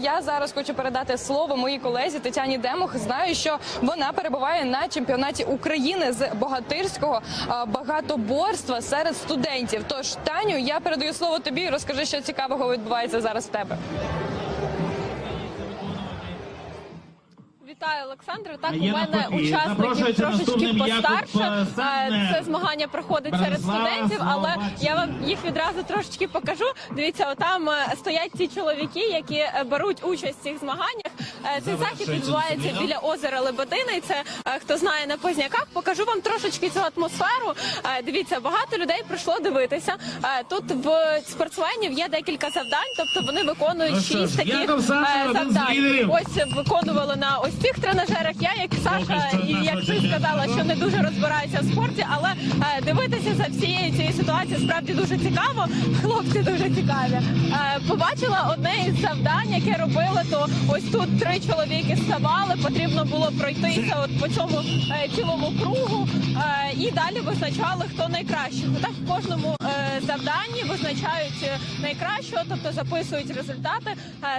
Я зараз хочу передати слово моїй колезі Тетяні Демох. Знаю, що вона перебуває на чемпіонаті України з богатирського багатоборства серед студентів. Тож, Таню, я передаю слово тобі. Розкажи, що цікавого відбувається зараз в тебе. Вітаю, Олександре. Так, А у мене учасники трошечки постарше. Е, Е, Сеннер. Це змагання проходить серед студентів, але я вам їх відразу трошечки покажу. Дивіться, отам е, стоять ті чоловіки, які е, беруть участь в цих змаганнях. Е, Цей захід відбувається біля озера Лебедина. І це е, хто знає на Позняках. Покажу вам трошечки цю атмосферу. Е, Дивіться, багато людей прийшло дивитися. Тут в спортсменів є декілька завдань, тобто вони виконують Ну шість таких завдань. Ось виконували на ось цих тренажерах. Я як Саша, і як ти сказала, що не дуже розбираюся в спорті, але дивитися за всією цією ситуацією справді дуже цікаво. Хлопці дуже цікаві. Побачила одне із завдань, яке робили. То ось тут три чоловіки ставали. Потрібно було пройтися от по цьому е, цілому кругу, е, і далі визначали, хто найкращий. Так в кожному е, завданні визначають найкращого, тобто записують результати.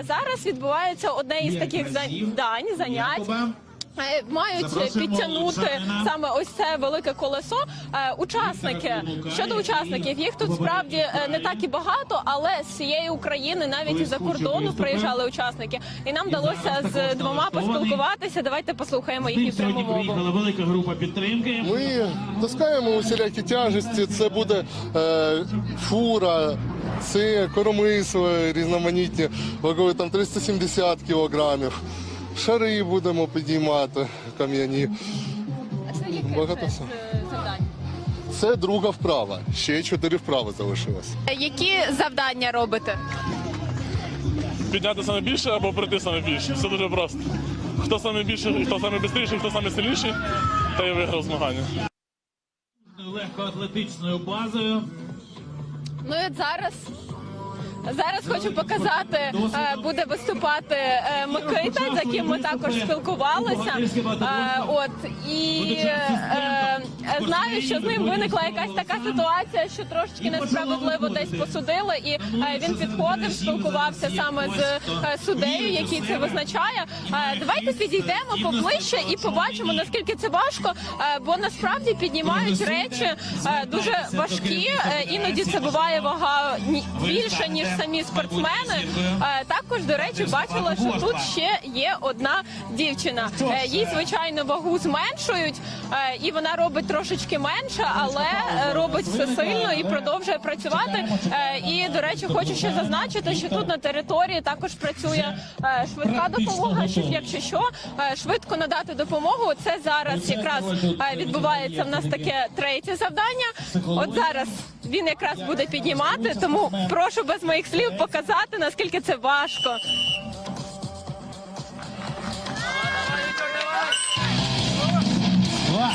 Зараз відбувається одне із таких завдань, занять. Е, Мають підтягнути саме ось це велике колесо. Е, Учасники щодо учасників, їх тут справді е, не так і багато, але з цієї України навіть і за кордону приїжджали учасники, і нам вдалося з двома поспілкуватися. Давайте послухаємо їхню пряму мову. приїхала велика група підтримки. Ми таскаємо усілякі тяжесті. Це буде е, фура, це коромисли різноманітні, вагою там 370 кілограмів. Шари будемо підіймати кам'яні. Це яке це, е. Це друга вправа. Ще чотири вправи залишилось. Е, Які завдання робите? підняти саме більше або пройти саме більше. Все дуже просто. Хто саме більше, хто саме швидший, хто саме сильніший, той і виграв змагання. Легкоатлетичною базою. Ну і от зараз. Зараз хочу показати, е, буде виступати е, Микита, з яким ми також спілкувалися. Е, От і знаю, що з ним виникла якась така ситуація, що трошечки несправедливо десь посудили, і е, він підходив, спілкувався саме з е, суддею, який це визначає. Е, Давайте підійдемо поближче і побачимо наскільки це важко, бо насправді піднімають речі дуже важкі. Іноді це буває вага більше ніж самі спортсмени. Також до речі, бачила, що тут ще є одна дівчина. Їй звичайно вагу зменшують, і вона робить трошечки менше, але е, робить все сильно і продовжує працювати. Е, І до речі, хочу ще зазначити, що тут на території також працює е, швидка допомога, щоб якщо що, швидко надати допомогу. Це зараз якраз відбувається в нас таке третє завдання. От зараз він якраз буде піднімати, тому прошу без моїх слів показати наскільки це важко. Два.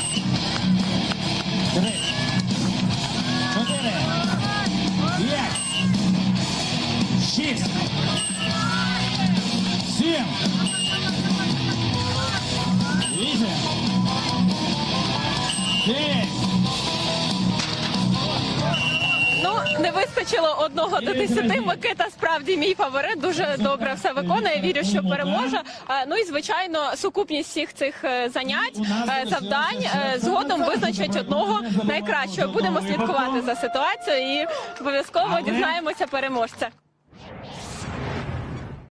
Не вистачило одного до десяти. Микита справді мій фаворит. Дуже добре все виконує. Вірю, що переможе. Е, Ну і звичайно, сукупність всіх цих е, занять, е, завдань згодом визначать одного найкращого. Будемо слідкувати за ситуацією і обов'язково дізнаємося переможця.